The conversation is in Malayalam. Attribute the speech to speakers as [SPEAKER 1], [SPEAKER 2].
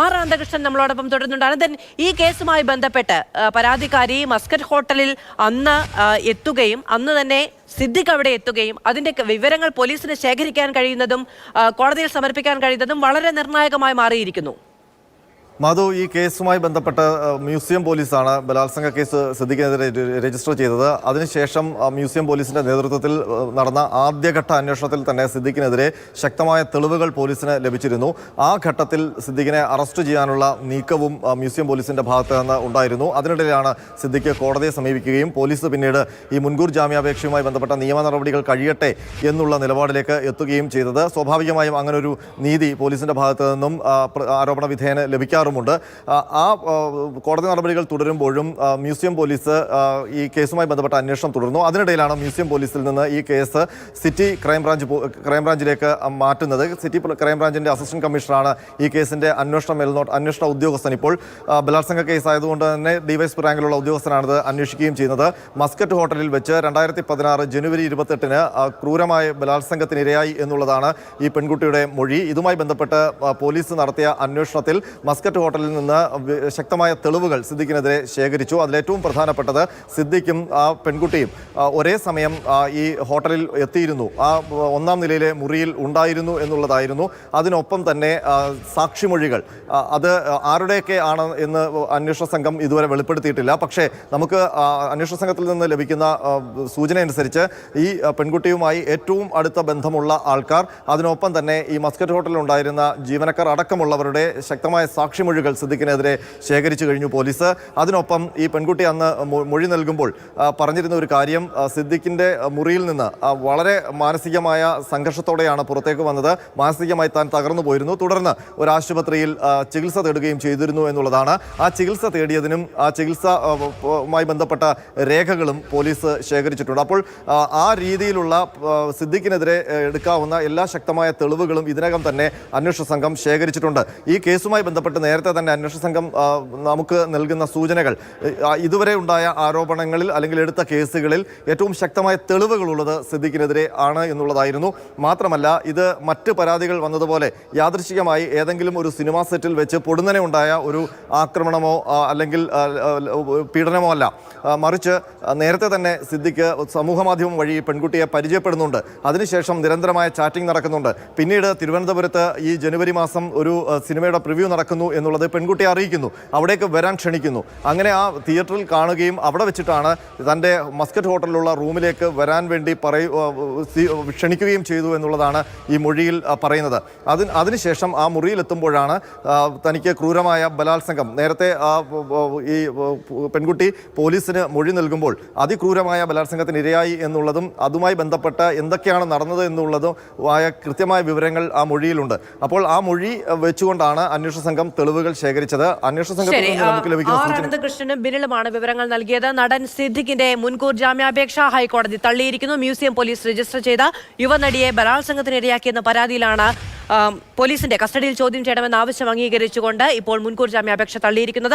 [SPEAKER 1] ആർ രാധാകൃഷ്ണൻ നമ്മളോടൊപ്പം തുടരുന്നുണ്ട്. അനന്തൻ ഈ കേസുമായി ബന്ധപ്പെട്ട് പരാതിക്കാരി മസ്കറ്റ് ഹോട്ടലിൽ അന്ന് എത്തുകയും അന്ന് തന്നെ സിദ്ദിഖ് അവിടെ എത്തുകയും അതിന്റെ വിവരങ്ങൾ പോലീസിന് ശേഖരിക്കാൻ കഴിയുന്നതും കോടതിയിൽ സമർപ്പിക്കാൻ കഴിയുന്നതും വളരെ നിർണായകമായി മാറിയിരിക്കുന്നു.
[SPEAKER 2] മധു ഈ കേസുമായി ബന്ധപ്പെട്ട് മ്യൂസിയം പോലീസാണ് ബലാത്സംഗ കേസ് സിദ്ദിഖിനെതിരെ രജിസ്റ്റർ ചെയ്തത്. അതിനുശേഷം മ്യൂസിയം പോലീസിന്റെ നേതൃത്വത്തിൽ നടന്ന ആദ്യഘട്ട അന്വേഷണത്തിൽ തന്നെ സിദ്ദിഖിനെതിരെ ശക്തമായ തെളിവുകൾ പോലീസിന് ലഭിച്ചിരുന്നു. ആ ഘട്ടത്തിൽ സിദ്ദിഖിനെ അറസ്റ്റ് ചെയ്യാനുള്ള നീക്കവും മ്യൂസിയം പോലീസിന്റെ ഭാഗത്ത് നിന്ന് ഉണ്ടായിരുന്നു. അതിനിടയിലാണ് സിദ്ദിഖ് കോടതിയെ സമീപിക്കുകയും പോലീസ് പിന്നീട് ഈ മുൻകൂർ ജാമ്യാപേക്ഷയുമായി ബന്ധപ്പെട്ട നിയമ നടപടികൾ കഴിയട്ടെ എന്നുള്ള നിലപാടിലേക്ക് എത്തുകയും ചെയ്തത്. സ്വാഭാവികമായും അങ്ങനൊരു നീതി പോലീസിന്റെ ഭാഗത്ത് നിന്നും ആരോപണ വിധേയന് ലഭിക്കാറുമുണ്ട് ആ, ആ കോടതി നടപടികൾ തുടരുമ്പോഴും മ്യൂസിയം പോലീസ് ഈ കേസുമായി ബന്ധപ്പെട്ട അന്വേഷണം തുടർന്നു. അതിനിടയിലാണ് മ്യൂസിയം പോലീസിൽ നിന്ന് ഈ കേസ് സിറ്റി ക്രൈംബ്രാഞ്ച് ക്രൈംബ്രാഞ്ചിലേക്ക് മാറ്റുന്നത്. സിറ്റി ക്രൈംബ്രാഞ്ചിന്റെ അസിസ്റ്റന്റ് കമ്മീഷണറാണ് ഈ കേസിന്റെ അന്വേഷണം മേൽനോട്ട് അന്വേഷണ ഉദ്യോഗസ്ഥൻ ഇപ്പോൾ. ബലാത്സംഗ കേസ് ആയതുകൊണ്ട് തന്നെ ഡിവൈസ് റാങ്കിലുള്ള ഉദ്യോഗസ്ഥനാണിത് അന്വേഷിക്കുകയും ചെയ്യുന്നത്. മസ്കറ്റ് ഹോട്ടലിൽ വെച്ച് രണ്ടായിരത്തി പതിനാറ് ജനുവരി ഇരുപത്തെട്ടിന് ക്രൂരമായ ബലാത്സംഗത്തിനിരയായി എന്നുള്ളതാണ് ഈ പെൺകുട്ടിയുടെ മൊഴി. ഇതുമായി ബന്ധപ്പെട്ട് പോലീസ് നടത്തിയ അന്വേഷണത്തിൽ മസ്കറ്റ് ഹോട്ടലിൽ നിന്ന് ശക്തമായ തെളിവുകൾ സിദ്ദിഖിനെതിരെ ശേഖരിച്ചു. അതിലേറ്റവും പ്രധാനപ്പെട്ടത് സിദ്ദിഖും ആ പെൺകുട്ടിയും ഒരേ സമയം ഈ ഹോട്ടലിൽ എത്തിയിരുന്നു. ആ ഒന്നാം നിലയിലെ മുറിയിൽ ഉണ്ടായിരുന്നു എന്നുള്ളതായിരുന്നു. അതിനൊപ്പം തന്നെ സാക്ഷിമൊഴികൾ. അത് ആരുടെയൊക്കെ ആണ് എന്ന് അന്വേഷണ സംഘം ഇതുവരെ വെളിപ്പെടുത്തിയിട്ടില്ല. പക്ഷേ നമുക്ക് അന്വേഷണ സംഘത്തിൽ നിന്ന് ലഭിക്കുന്ന സൂചനയനുസരിച്ച് ഈ പെൺകുട്ടിയുമായി ഏറ്റവും അടുത്ത ബന്ധമുള്ള ആൾക്കാർ അതിനൊപ്പം തന്നെ ഈ മസ്കറ്റ് ഹോട്ടലിൽ ഉണ്ടായിരുന്ന ജീവനക്കാർ അടക്കമുള്ളവരുടെ ശക്തമായ സാക്ഷിമൊഴികൾ സിദ്ദിഖിനെതിരെ ശേഖരിച്ചു കഴിഞ്ഞു പോലീസ്. അതിനൊപ്പം ഈ പെൺകുട്ടി അന്ന് മൊഴി നൽകുമ്പോൾ പറഞ്ഞിരുന്ന ഒരു കാര്യം സിദ്ദിഖിന്റെ മുറിയിൽ നിന്ന് വളരെ മാനസികമായ സംഘർഷത്തോടെയാണ് പുറത്തേക്ക് വന്നത്. മാനസികമായി താൻ തകർന്നു പോയിരുന്നു. തുടർന്ന് ഒരു ആശുപത്രിയിൽ ചികിത്സ തേടുകയും ചെയ്തിരുന്നു എന്നുള്ളതാണ്. ആ ചികിത്സ തേടിയതിനും ആ ചികിത്സ ആ, ബന്ധപ്പെട്ട രേഖകളും പോലീസ് ശേഖരിച്ചിട്ടുണ്ട്. അപ്പോൾ ആ, രീതിയിലുള്ള സിദ്ദിഖിനെതിരെ എടുക്കാവുന്ന എല്ലാ ശക്തമായ തെളിവുകളും ഇതിനകം തന്നെ അന്വേഷണ സംഘം ശേഖരിച്ചിട്ടുണ്ട്. ഈ കേസുമായി ബന്ധപ്പെട്ട് നേരത്തെ തന്നെ അന്വേഷണ സംഘം നമുക്ക് നൽകുന്ന സൂചനകൾ. ഇതുവരെ ഉണ്ടായ ആരോപണങ്ങളിൽ അല്ലെങ്കിൽ എടുത്ത കേസുകളിൽ ഏറ്റവും ശക്തമായ തെളിവുകളുള്ളത് സിദ്ദിഖിനെതിരെ ആണ് എന്നുള്ളതായിരുന്നു. മാത്രമല്ല ഇത് മറ്റ് പരാതികൾ വന്നതുപോലെ യാദൃശികമായി ഏതെങ്കിലും ഒരു സിനിമാ സെറ്റിൽ വെച്ച് പൊടുന്നനെ ഉണ്ടായ ഒരു ആക്രമണമോ അല്ലെങ്കിൽ പീഡനമോ അല്ല. മറിച്ച് നേരത്തെ തന്നെ സിദ്ദിഖ് സമൂഹ മാധ്യമം വഴി പെൺകുട്ടിയെ പരിചയപ്പെടുന്നുണ്ട്. അതിനുശേഷം നിരന്തരമായ ചാറ്റിംഗ് നടക്കുന്നുണ്ട്. പിന്നീട് തിരുവനന്തപുരത്ത് ഈ ജനുവരി മാസം ഒരു സിനിമയുടെ പ്രിവ്യൂ നടക്കുന്നു എന്നുള്ളത് പെൺകുട്ടിയെ അറിയിക്കുന്നു. അവിടേക്ക് വരാൻ ക്ഷണിക്കുന്നു. അങ്ങനെ ആ തിയേറ്ററിൽ കാണുകയും അവിടെ വെച്ചിട്ടാണ് തന്റെ മസ്കറ്റ് ഹോട്ടലിലുള്ള റൂമിലേക്ക് വരാൻ വേണ്ടി പറയു ക്ഷണിക്കുകയും ചെയ്തു എന്നുള്ളതാണ് ഈ മൊഴിയിൽ പറയുന്നത്. അതിന് അതിനുശേഷം ആ മുറിയിലെത്തുമ്പോഴാണ് തനിക്ക് ക്രൂരമായ ബലാത്സംഗം. നേരത്തെ ആ ഈ പെൺകുട്ടി പോലീസിന് മൊഴി നൽകുമ്പോൾ അതിക്രൂരമായ ബലാത്സംഗത്തിന് ഇരയായി എന്നുള്ളതും അതുമായി ബന്ധപ്പെട്ട് എന്തൊക്കെയാണ് നടന്നത് എന്നുള്ളതും ആയ കൃത്യമായ വിവരങ്ങൾ ആ മൊഴിയിലുണ്ട്. അപ്പോൾ ആ മൊഴി വെച്ചുകൊണ്ടാണ് അന്വേഷണ സംഘം തെളിവുകൾ ശേഖരിച്ചത് അന്വേഷണ
[SPEAKER 1] സംഘത്തിന് ബിനിലുമാണ് വിവരങ്ങൾ നൽകിയത്. നടൻ സിദ്ദിഖിന്റെ മുൻകൂർ ജാമ്യാപേക്ഷ ഹൈക്കോടതി തള്ളിയിരിക്കുന്നു. മ്യൂസിയം പോലീസ് രജിസ്റ്റർ ചെയ്ത യുവനടിയെ ബലാത്സംഗത്തിനിരയാക്കിയെന്ന പരാതിയിലാണ് പോലീസിന്റെ കസ്റ്റഡിയിൽ ചോദ്യം ചെയ്യണമെന്ന ആവശ്യം അംഗീകരിച്ചുകൊണ്ട് ഇപ്പോൾ മുൻകൂർ ജാമ്യാപേക്ഷ തള്ളിയിരിക്കുന്നത്.